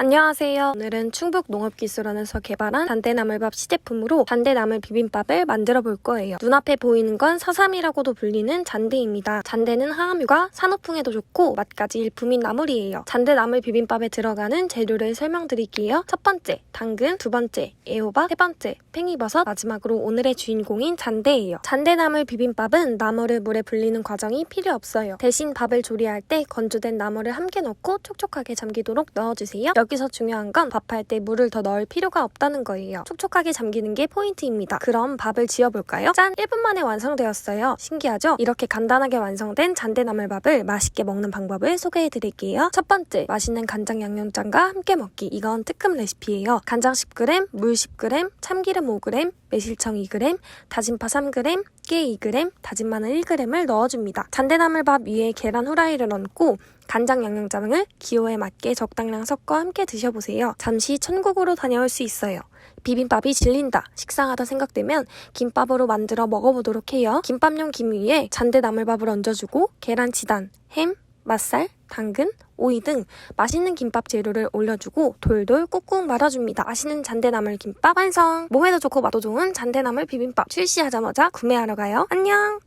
안녕하세요. 오늘은 충북 농업기술원에서 개발한 단대나물밥 시제품으로 잔대나물 비빔밥을 만들어 볼 거예요. 눈앞에 보이는 건 사삼이라고도 불리는 잔대입니다. 잔대는 항암유가 산후풍에도 좋고 맛까지 일품인 나물이에요. 잔대나물 비빔밥에 들어가는 재료를 설명드릴게요. 첫 번째, 당근, 두 번째, 애호박, 세 번째, 팽이버섯, 마지막으로 오늘의 주인공인 잔대예요. 잔대나물 비빔밥은 나물을 물에 불리는 과정이 필요 없어요. 대신 밥을 조리할 때 건조된 나물을 함께 넣고 촉촉하게 잠기도록 넣어주세요. 여기서 중요한 건 밥할 때 물을 더 넣을 필요가 없다는 거예요. 촉촉하게 잠기는 게 포인트입니다. 그럼 밥을 지어볼까요? 짠! 1분 만에 완성되었어요. 신기하죠? 이렇게 간단하게 완성된 잔대나물밥을 맛있게 먹는 방법을 소개해드릴게요. 첫 번째, 맛있는 간장 양념장과 함께 먹기. 이건 특급 레시피예요. 간장 10g, 물 10g, 참기름 5g, 매실청 2g, 다진 파 3g, 깨 2g, 다진 마늘 1g을 넣어줍니다. 잔대나물밥 위에 계란 후라이를 얹고 간장 양념장을 기호에 맞게 적당량 섞어 함께 드셔보세요. 잠시 천국으로 다녀올 수 있어요. 비빔밥이 질린다, 식상하다 생각되면 김밥으로 만들어 먹어보도록 해요. 김밥용 김 위에 잔대 나물밥을 얹어주고 계란 치단, 햄, 맛살, 당근, 오이 등 맛있는 김밥 재료를 올려주고 돌돌 꾹꾹 말아줍니다. 맛있는 잔대나물 김밥 완성! 몸에도 좋고 맛도 좋은 잔대나물 비빔밥 출시하자마자 구매하러 가요. 안녕!